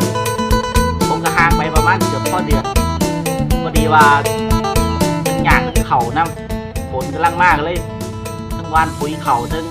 นผมก็ห่างไปประมาณเกือบพ่อเดือนพอดีว่าทั้งยางทั้งเข่าน้ำฝนกำลังมากเลยทั้งวานปุ๋ยเข่าทั้ง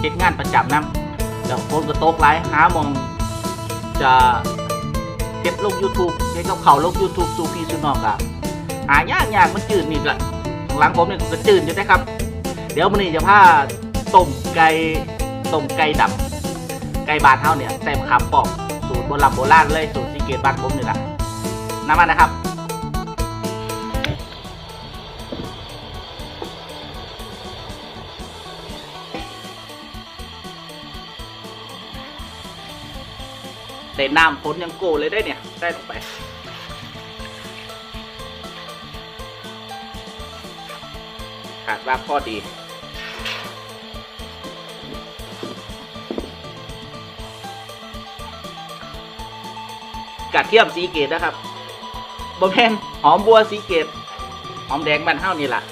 เฮ็ดงานประจำน้ำแล้วฝนก็ตกหลายหามองจะเก็บลง YouTube เฮ็ดกับเขาลง YouTube สู่พี่สู่น้องอะหายากยากมันจืดนี่ก็หลังผมเนี่ยก็จืดอยู่นะครับ เดี๋ยวมันนี้จะพาต้มไก่ต้มไก่ดำไก่บานเท่าเนี่ยใส่มะขามปอก สูตรโบราณโบราณเลยสูตรสีเกตบ้านผมนี่แหละน้ำมันนะครับเต่น้ำฝนยังโกเลยได้เนี่ยใส่ลงไปขาดว่าพอดี กระเทียมสีเกตนะครับบะแมนหอมบัวสีเกตหอมแดงบ้านเฮ้านี่แหละ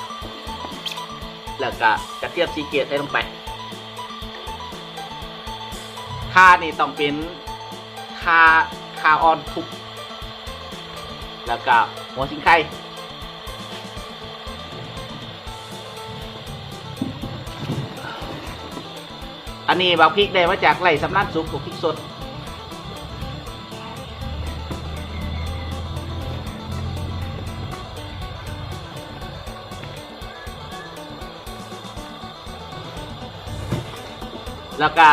แล้วก็กระเทียมสีเกตใส่ลงไปข่านี่ต้องเป็นข่าข่าออนทุบแล้วก็หัวสิงไข่อันนี้บางพริกได้มาจากไร่สำนักสุกของพริกสด แล้วก็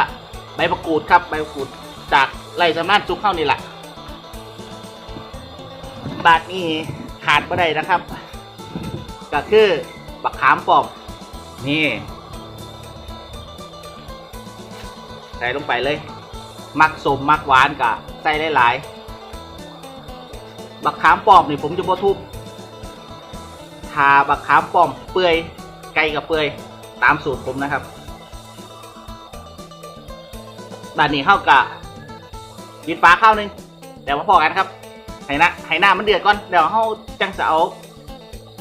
ใบมะกรูดครับใบมะกรูดจากไร่สำนักสุกเข้านี่แหละบาทนี้ขาดไม่ได้นะครับ ก็คือบักขามปอมนี่ใส่ลงไปเลย มักสมมักหวานกะใส่หลายๆบักขามปอมนี่ผมจะบ่ทุบทาบักขามปอมเปื่อยไก่กับเปื่อยตามสูตรผมนะครับ ด้านนี้เข้ากะปิดฟ้าข้าวหนึงเดี๋ยวมาพอกันครับให้นะให้หน้ามันเดือดก่อนเดี๋ยวเข้าจังจะเอา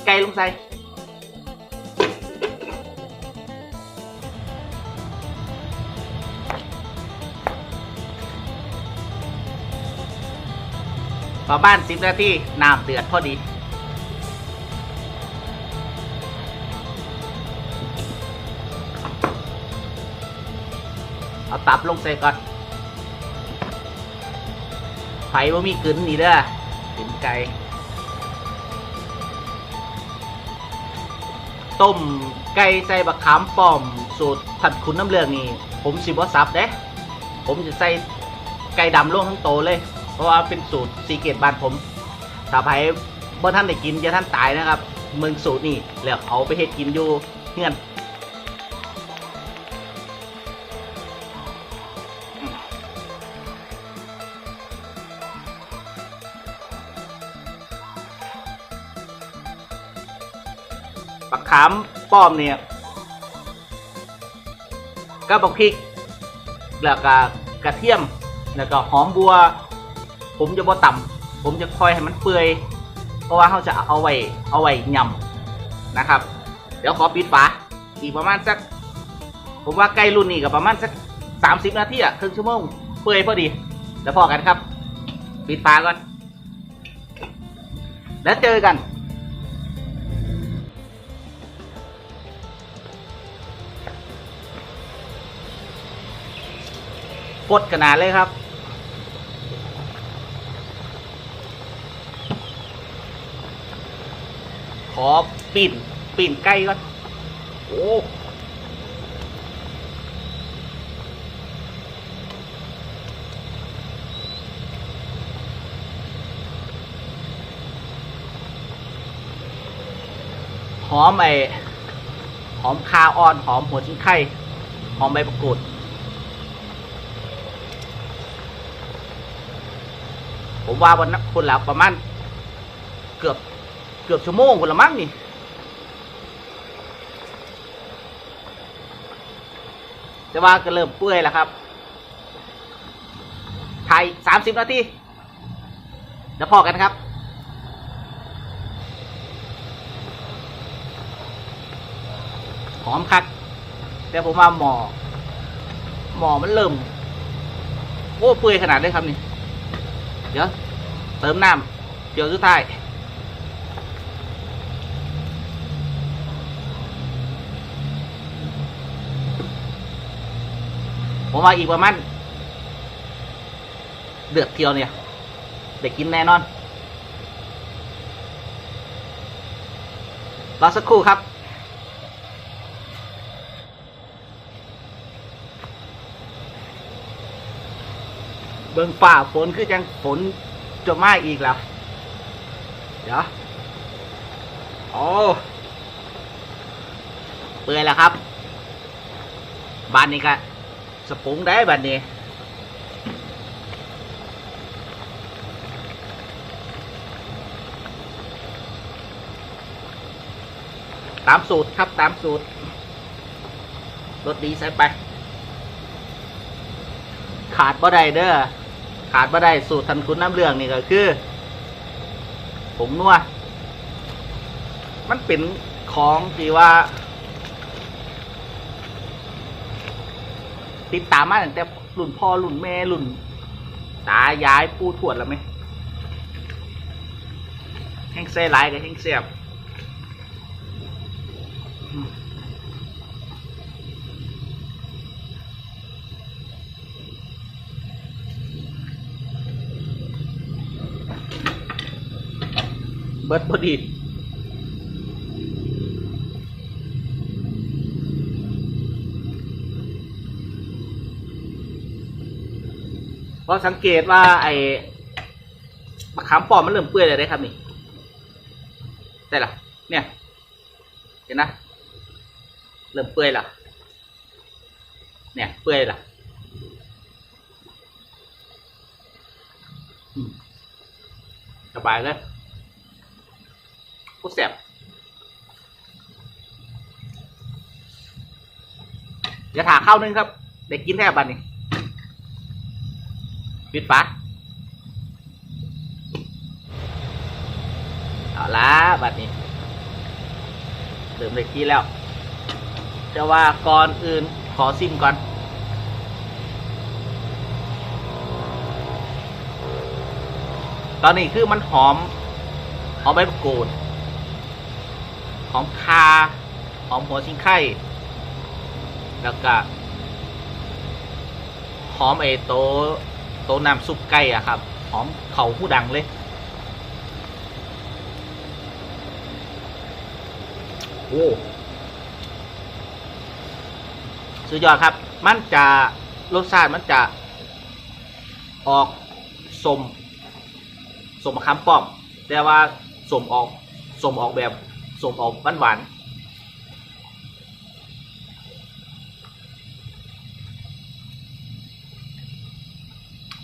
ไก่ลงใส่ประมาณสิบนาทีน้ำเดือดพอดี เอาตับลงใส่ก่อนไผ่ว่ามีกึนนี่เด้อกึนไก่ต้มไก่ใส่บักขามป้อม สูตรผัดขุนน้ำเลืองนี่ผมสิบ่ซับเด้ ผมจะใส่ไก่ดำลงทั้งโตเลย เพราะว่าเป็นสูตรซีเกตบ้านผมถ้าใครบ่ท่านได้กินจะท่านตายนะครับ เมืองสูตรนี่แล้วเอาไปเฮ็ดกินอยู่เฮือน ปักขามป้อมเนี่ยก็บักพริก แล้วก็กระเทียม แล้วก็หอมบัว ผมจะบ่ต่ำผมจะคอยให้มันเปื่อย เพราะว่าเขาจะเอาไว้เอาไว้ยำนะครับ เดี๋ยวขอปิดฝาอีกประมาณสัก ผมว่าใกล้รุ่นนี้กับประมาณสักสามสิบนาทีอะครึ่งชั่วโมงเปื่อยพอดีแล้วพอกันครับ ปิดฝาก่อน แล้วเจอกัน กดขนาดเลยครับ ขอปิ่นปิ่นใกล้ก่อนโอ้หอมไอหอมคาอ่อน หอมหัวชิ้นไข่ หอมใบมะกรูด ผมว่าวันนั้นคนละประมาณเกือบเกือบชั่วโมงคนละมั้งนี่แต่ว่าก็เริ่มเปื่อยแล้วครับถ่ายสามสิบนาทีเดี๋ยวพอกันครับหอมคักแต่ผมว่าหมอหมอมันเริ่มโอ้เปื่อยขนาดได้ครับนี่ เดี๋ยวเติมน้ำเดี๋ยวสุดท้ายผมมาอีกประมาณเดือดเที่ยวเนี่ยเด็กกินแน่นอนรอสักครู่ครับ เบิ่งฝ่าฝนคือจังฝนจะมาอีกแล้วเดี๋ยวโอ้เปื่อยแล้วครับบ้านนี้ก็สปรุงได้บ้านนี้ตามสูตรครับตามสูตรรสดีใส่ไป ขาดบ่ได้เด้อ ขาดบ่ได้สูตรทันคุณน้ำเรื่องนี่ก็คือผมนัวมันเป็นของที่ว่า ติดตามมาตั้งแต่รุ่นพ่อรุ่นแม่รุ่น ตายายปู่ทวดแล้วไหมแห้งเส้หลายกับแห้งเสียบ เบิดพอดีเพราะสังเกตว่า ไอ้มะขามปอมมันเริ่มเปื่อยเลยได้ครับนี่ได้ละเนี่ย เห็นนะ เริ่มเปื่อยละเนี่ยเปื่อยละสบายเลย กูแสบอย่าถาข้าวนึงครับเด็กกินแทบบันนี่ปิดฝาเอาละบัดนี้เริ่มเลยกินแล้วจะว่าก่อนอื่นขอซิมก่อนตอนนี้คือมันหอมหอมใบมะกรูด หอมคาหอมหัวชิงไข่ แล้วก็หอมไอโตะโตะน้ำซุปไก่อะครับ หอมเข่าผู้ดังเลยโอ้สุดยอดครับ มันจะรสชาติมันจะออกสมสมมะขามป้อม แต่ว่าสมออกสมออกแบบ สมออกหวานหวานๆ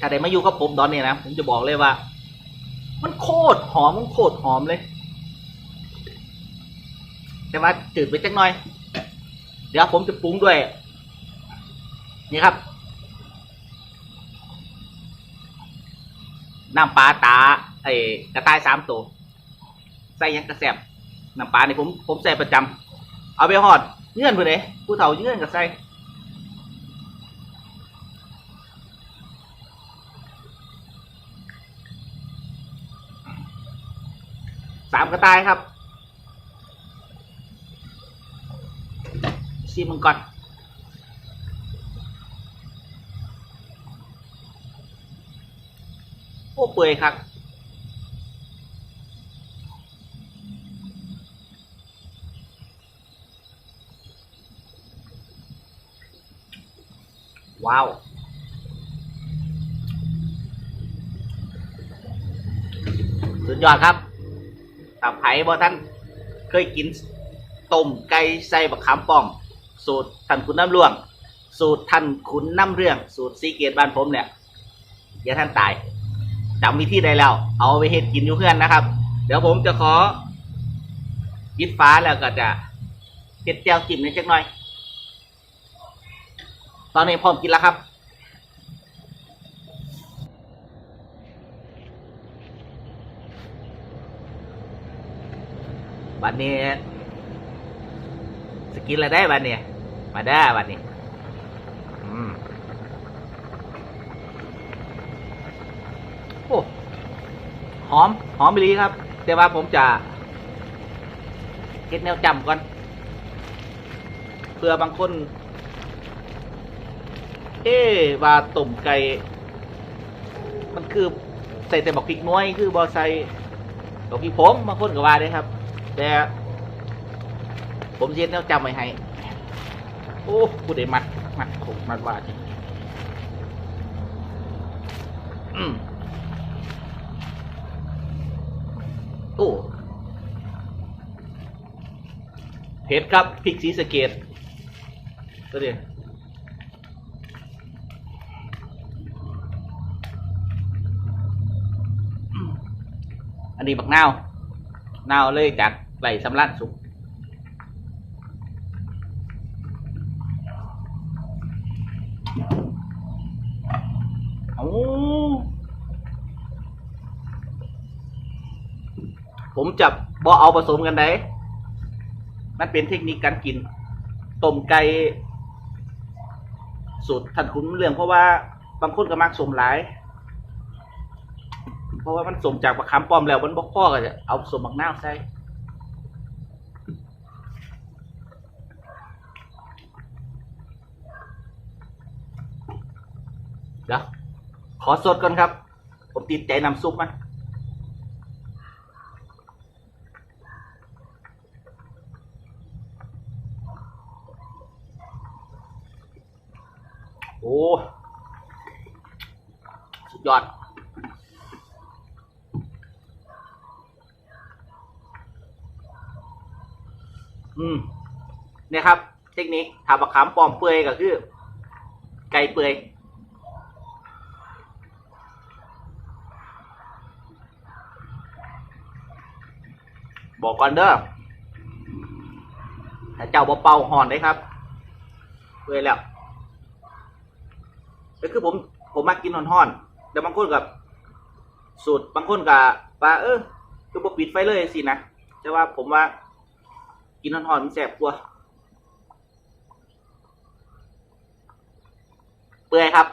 ถ้าได้มาอยู่กับผมตอนนี้นะผมจะบอกเลยว่า มันโคตรหอมมันโคตรหอมเลย แต่ว่าจืดไปจักหน่อย เดี๋ยวผมจะปรุงด้วย นี่ครับ น้ำปลาตาไอ้กระต่ายสามตัวใส่ยังกระแสบ น้ำปลานี่ผมผมใส่ประจำเอาไปหอดเงื่อนไปเลยผู้เฒ่าเงื่อนกับใส่สามกระต่ายครับชิมมันก่อนโอ้เปื่อยครับ ว้าวสุดยอดครับถ้าไผ่บ่ท่านเคยกินต้มไก่ใส่บักขามป้อม สูตรท่านคุณน้ำร่วง สูตรท่านขุนน้ำเรื่อง สูตรซีเกตบ้านผมเนี่ยอย่าท่านตายจำวิธีได้แล้ว เอาไปเฮ็ดกินอยู่เพื่อนนะครับ เดี๋ยวผมจะขอยิดฟ้าแล้วก็จะเฮ็ดแจ่วจิ้มนิดจักหน่อย ตอนนี้พร้อมกินแล้วครับ บัดนนี้สกินอะไรได้บัดนนี้มาได้บัดนนี้โอ้หอม หอมไปลีครับ แต่ว่าผมจะเก็ดแนวจำก่อนเพื่อบางคน เอ๊ว่าต้มไก่มันคือใส่แต่บอกพริกน้อยคือบอใส่บอกพริกผงบางคนก็ว่าได้ครับ แต่ผมเย็นแนวจำไว้ให้ โอ้กูได้มัดมัดขกมัดว่าจริงอืมโอ้เผ็ดครับพริกสีสะเกตตัวเดียวอืมอั นนี้บักนาวนาวเลยจากไหลสำลักสุกเอาผมจะบอเอาผสมกันได้ มันเป็นเทคนิคการกิน ต้มไก่สูตรทันคุณเรื่องเพราะว่าบางคนก็มักสมหลาย เพราะว่ามันสมจากประคำป้อมแล้ว มันบอกพ่อก็จะเอาสมบักนาใส่เดี๋ยวขอสดก่อนครับ ผมติดใจน้ำซุปมันโอ้ สุดยอด อืมเนี่ยครับ เทคนิคทำบักขามปลอมเปื่อยก็คือ ไก่เปื่อยบอกก่อนเด้อถ้าเจ้าบ่เป่าหอนได้ครับเว้ยแล้วก็คือผมผมมากินหอนหอนแต่บางคนกับ สูตรบางคนกับว่าเออคือบ่ปิดไฟเลยสินะแต่ว่าผมว่า กินหอนหอนๆมันแสบกว่า เปื่อยครับ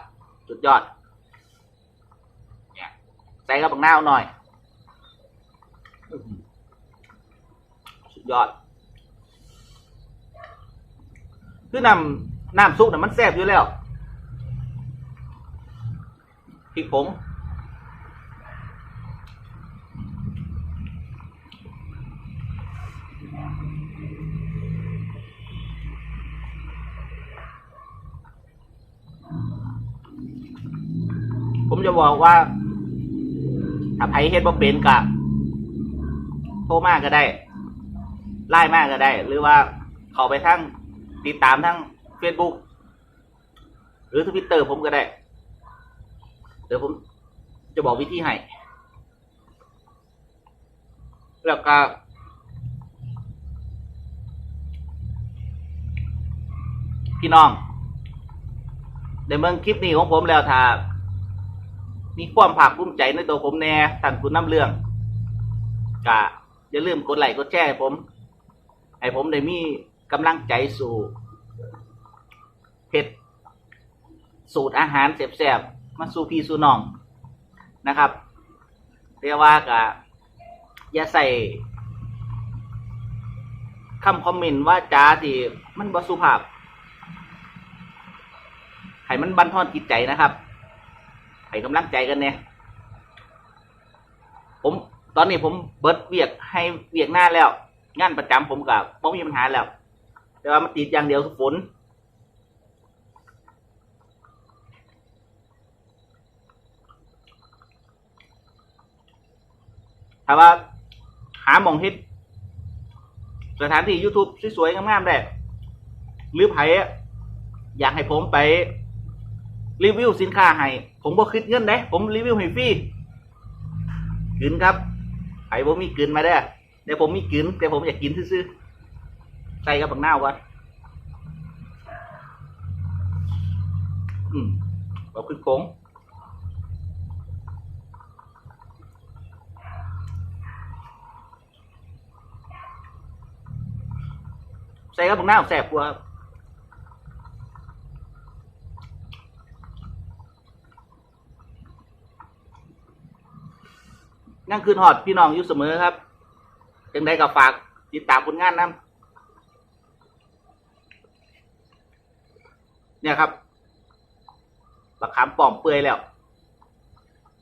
สุดยอดเนี่ยใส่กระบังหน้าหน่อย สุดยอด คือน้ำน้ำซุปน่ะมันแซ่บอยู่แล้วพริกผง ผมจะบอกว่าถ้าไผเฮ็ดบ่เป็นกะโทรมาก็ได้ ไล่มากก็ได้ หรือว่าเขาไปทั้งติดตามทั้ง Facebook หรือทวิตเตอร์ผมก็ได้เดี๋ยวผมจะบอกวิธีให้แล้วก็พี่น้องในเมืองคลิปนี้ของผมแล้วถ้า มีความภาคภูมิใจในตัวผมแน่ท่านคุณน้ำเรื่องก็อย่าลืมกดไลค์กดแชร์ให้ผม ให้ผมได้มีกำลังใจสู่เผ็ดสูตรอาหารแซ่บๆมาสู่พี่สู่น้องนะครับ เรียกว่ากะอย่าใส่คำคอมเมนต์ว่าจ้าที่มันบสุภาพให้มันบันทอนจิตใจนะครับ ให้กำลังใจกันเนี่ยผมตอนนี้ผมเบิดเวียกให้เวียกหน้าแล้ว งานประจำผมกับไม่มีปัญหาแล้ว แต่ว่ามันติดอย่างเดียวฝนถ้าว่าหาหมองเฮ็ดสถานที่ YouTube สวยๆงามๆได้หรือไผอยากให้ผมไป รีวิวสินค้าให้ผมบ่คิดเงินเด้ผมรีวิวให้ฟรีกินครับไผบ่มีกินมาเด้เดี๋ยวผมมีกินแต่ผมอยากกินซื่อๆใส่กับบักนาวก่อนอืมบอกขึ้นโค้งใส่กับบักนาแสบกว่าครับ ยังคืนหอดพี่น้องอยู่เสมอครับจังได้ก็ฝากติดตามผลงานนํเนี่ยครับบักขามปอมเปื่อยแล้ว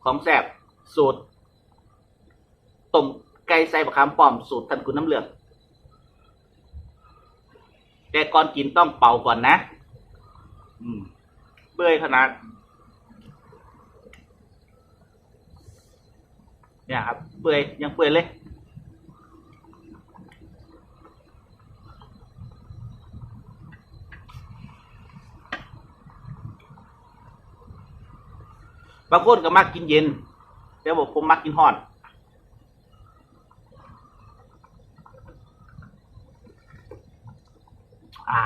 ของแสบสูตรต้มไก่ใส่บักขามปอมสูตรทันคุณน้ำเหลืองแต่ก่อนกินต้องเป่าก่อนนะ อืม เปื่อยขนาด เนี่ยครับเปื่อยยังเปื่อยเลยบางคนก็มักกินเย็น แต่บอกผมมักกินฮอดอ่า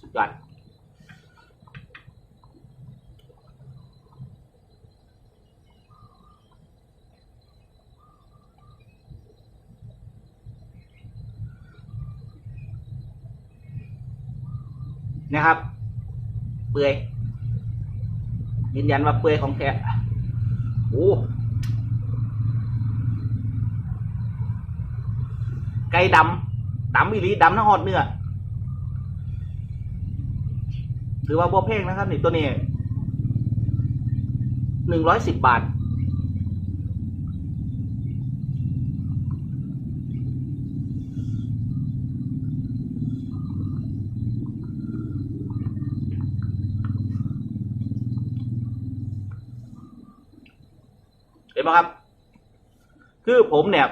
สุดยอด นะครับ เปื่อยยืนยันว่าเปื่อยของแท้โอ้ไก่ดำดำอีหลีดำทั้งหอดเนื้อถือว่าบ่แพงนะครับนี่ตัวนี้หนึ่งร้อยสิบบาท เห็นไหมครับ คือผมเนี่ย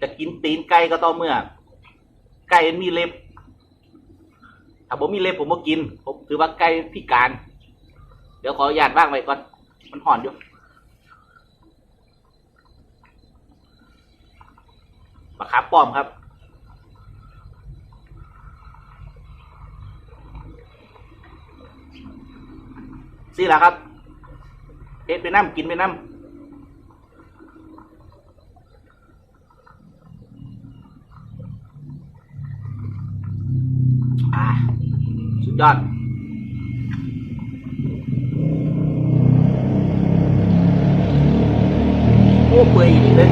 จะกินตีนไก่ก็ต่อเมื่อ ไก่มีเล็บ ถ้าผมมีเล็บผมก็กิน ผมถือว่าไก่พิการ เดี๋ยวขออนุญาตบ้างไว้ก่อน มันห่อนอยู่มะขามป้อมครับสิแหละครับ เอ็ดไปน้ำกินไปน้ำอาสุดยอดโอ้เปื่อยอีกเลย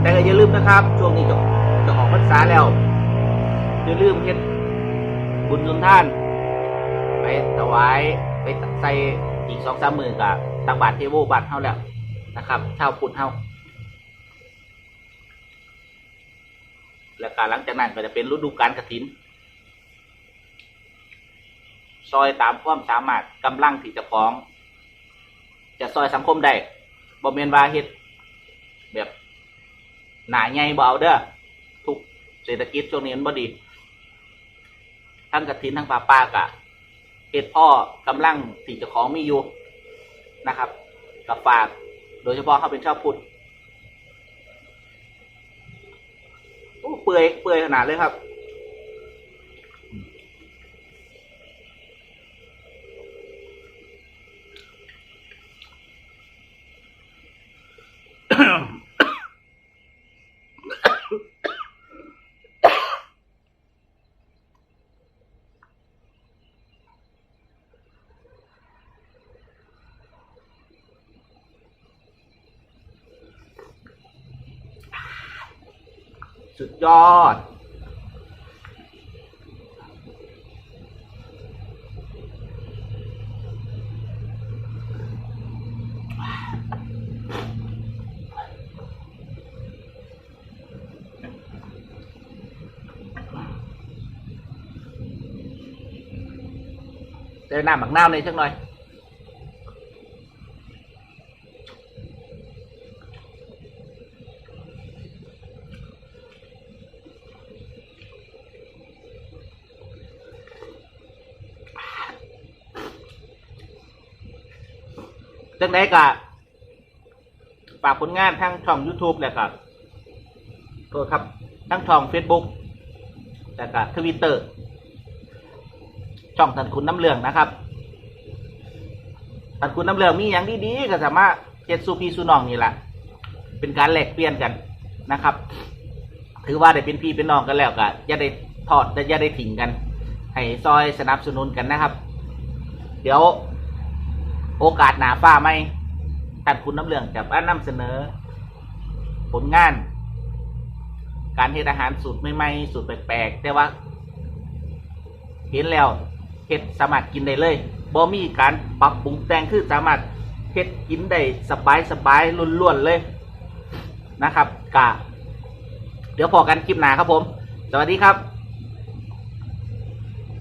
แต่ก็อย่าลืมนะครับ ช่วงนี้จะจะออกพรรษาแล้วอย่าลืมเฮ็ด ไปใส่อีกสองสามหมื่นกับตักบาทเทโวบาทเท่าแล้วนะครับเท่าพุทธเท่าแล้วการหลังจากนั้นก็จะเป็นฤดูกาลกระถิน ซอยตามความสามารถกำลังที่จะฟ้อง จะซอยสังคมได้บ่เมนวาเฮ็ดแบบหนาใหญ่เบาเด้อทุกเศรษฐกิจช่วงนี้มันบ่ดี ทั้งกระถินทั้งปลาปากะ เหตุพ่อกำลังที่เจะของมีอยู่นะครับกับฝาก โดยเฉพาะเขาเป็นชาวพุทธโอ้เปื่อยเปื่อยขนาดเลยครับ สุดยอดเจอหน้าหมักน้าวเลยสักหน่อย จั งไดกะฝากผลงานทั้งช่อง YouTube และครับโทษครับทั้งช่อง Facebook และก็ทวิตเตอร์ช่องทันคุณน้ำเหลืองนะครับทันคุณน้ำเหลืองมีอย่างดีๆก็สามารถเจ็ดสูพีสูนองนี่แหละเป็นการแลกเปลี่ยนกันนะครับ ถือว่าได้เป็นพี่เป็นน้องกันแล้วก็อย่าได้ทอดและอย่าได้ถิ่งกัน ให้ซอยสนับสนุนกันนะครับ เดี๋ยว โอกาสหนาฟ้าไหม่ตัดคุณน้ำเหลืองจะมานำเสนอ ผลงาน การเฮ็ดอาหารสูตรใหม่ๆสูตรแปลกๆแต่ว่า เห็นแล้วเฮ็ดสามารถกินได้เลยบ่มีการปรับปรุงแต่งคือสามารถเฮ็ดกินได้สบายสบายล้วนๆเลยนะครับกะเดี๋ยวพอกันคลิปหน้าครับผม สวัสดีครับ